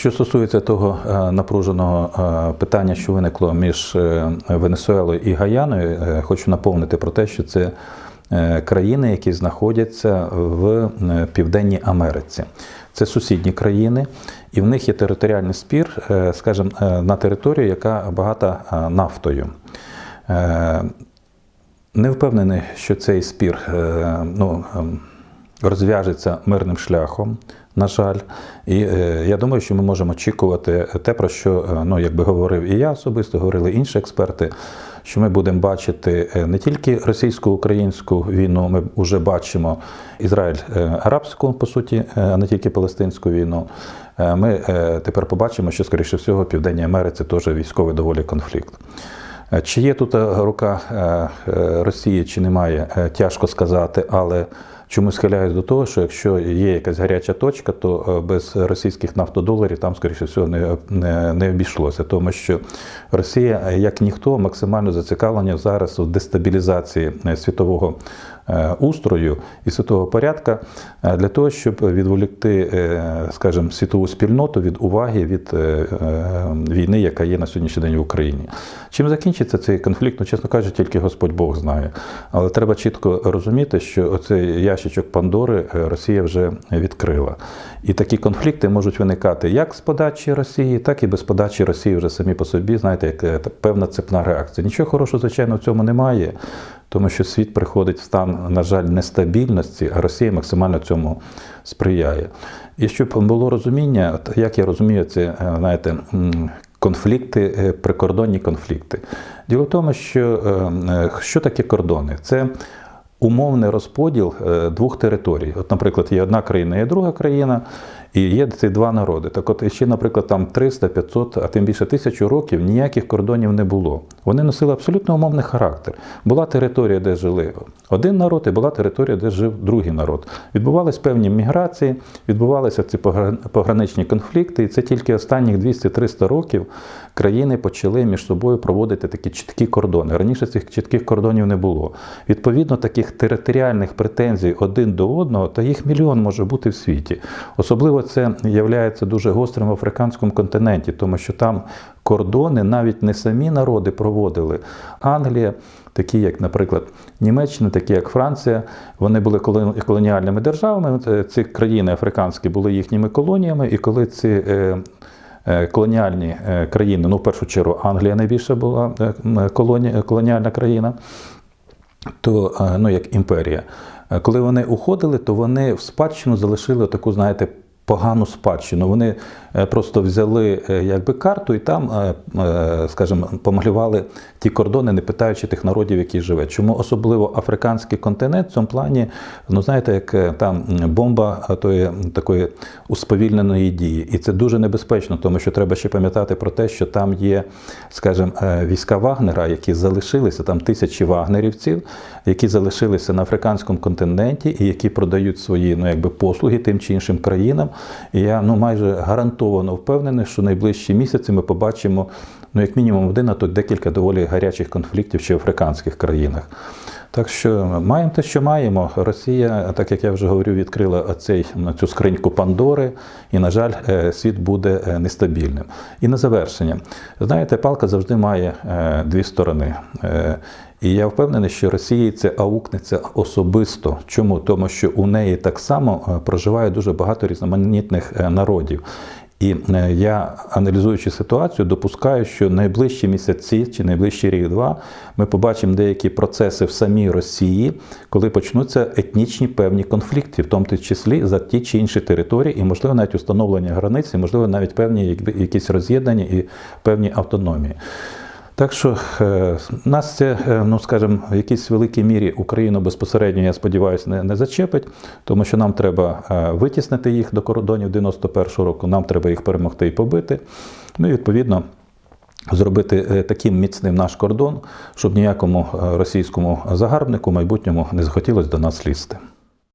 Що стосується того е, напруженого е, питання, що виникло між е, Венесуелою і Гаяною, хочу наповнити про те, що це країни, які знаходяться в Південній Америці. Це сусідні країни, і в них є територіальний спір, скажімо, на територію, яка багата нафтою. Не впевнений, що цей спір ну, ем, розв'яжеться мирним шляхом, на жаль. І е, я думаю, що ми можемо очікувати те, про що е, ну, якби говорив і я особисто, говорили інші експерти, що ми будемо бачити е, не тільки російсько-українську війну, ми вже бачимо Ізраїль-арабську, по суті, е, а не тільки палестинську війну. Е, Ми е, тепер побачимо, що, скоріше всього, в Південній Америці теж військовий доволі конфлікт. Е, Чи є тут е, рука е, Росії, чи немає, тяжко сказати, але чому схиляюсь до того, що якщо є якась гаряча точка, то без російських нафтодоларів там, скоріше всього, не, не, не обійшлося, тому що Росія, як ніхто, максимально зацікавлена зараз у дестабілізації світового устрою і світового порядка е, для того, щоб відволікти, е, скажімо, світову спільноту від уваги від е, е, війни, яка є на сьогоднішній день в Україні. Чим закінчиться цей конфлікт, ну, чесно кажучи, тільки Господь Бог знає. Але треба чітко розуміти, що оцей ящичок Пандори е, Росія вже відкрила. І такі конфлікти можуть виникати як з подачі Росії, так і без подачі Росії вже самі по собі, знаєте, як е, певна цепна реакція. Нічого хорошого, звичайно, в цьому немає, тому що світ приходить в стан, на жаль, нестабільності, а Росія максимально цьому сприяє. І щоб було розуміння, як я розумію, це е, знаєте. Конфлікти, е, прикордонні конфлікти. Діло в тому, що е, що таке кордони? Це умовний розподіл двох територій. От, наприклад, є одна країна, є друга країна, і є ці два народи. Так от, ще, наприклад, там 300, 500, а тим більше тисячу років ніяких кордонів не було. Вони носили абсолютно умовний характер. Була територія, де жили один народ, і була територія, де жив другий народ. Відбувались певні міграції, відбувалися ці погра- пограничні конфлікти, і це тільки останніх 200-300 років країни почали між собою проводити такі чіткі кордони. Раніше цих чітких кордонів не було. Відповідно, таких територіальних претензій один до одного, та їх мільйон може бути в світі. Особливо це є дуже гострим в африканському континенті, тому що там кордони навіть не самі народи проводили. Англія, такі як, наприклад, Німеччина, такі як Франція, вони були колоніальними державами. Е, Ці країни африканські були їхніми колоніями, і коли ці е, е, колоніальні країни, ну в першу чергу Англія найбільша була колоні- колоніальна країна, то ну як імперія. Коли вони уходили, то вони в спадщину залишили таку, знаєте, погану спадщину. Вони е, просто взяли е, якби карту і там, е, скажімо, помалювали ті кордони, не питаючи тих народів, які живуть. Чому особливо африканський континент в цьому плані, ну знаєте, як там бомба тої такої усповільненої дії. І це дуже небезпечно, тому що треба ще пам'ятати про те, що там є, скажімо, війська Вагнера, які залишилися, там тисячі вагнерівців, які залишилися на африканському континенті і які продають свої ну, якби, послуги тим чи іншим країнам. І я ну, майже гарантовано впевнений, що найближчі місяці ми побачимо ну, як мінімум один, а то декілька доволі гарячих конфліктів ще в африканських країнах. Так що маємо те, що маємо. Росія, так як я вже говорю, відкрила оцей, цю скриньку Пандори, і, на жаль, е, світ буде е, нестабільним. І на завершення, знаєте, палка завжди має е, дві сторони. І я впевнений, що Росії це аукнеться особисто. Чому? Тому що у неї так само е, проживає дуже багато різноманітних е, народів. І е, я, аналізуючи ситуацію, допускаю, що найближчі місяці чи найближчі рік-два ми побачимо деякі процеси в самій Росії, коли почнуться етнічні певні конфлікти, в тому числі за ті чи інші території, і можливо навіть установлення границь, і можливо навіть певні якісь роз'єднання і певні автономії. Так що е, нас це, е, ну скажімо, в якійсь великій мірі Україну безпосередньо, я сподіваюся, не, не зачепить, тому що нам треба е, витіснити їх до кордонів 91-го року, нам треба їх перемогти і побити. Ну і відповідно. Зробити таким міцним наш кордон, щоб ніякому російському загарбнику майбутньому не захотілося до нас лізти.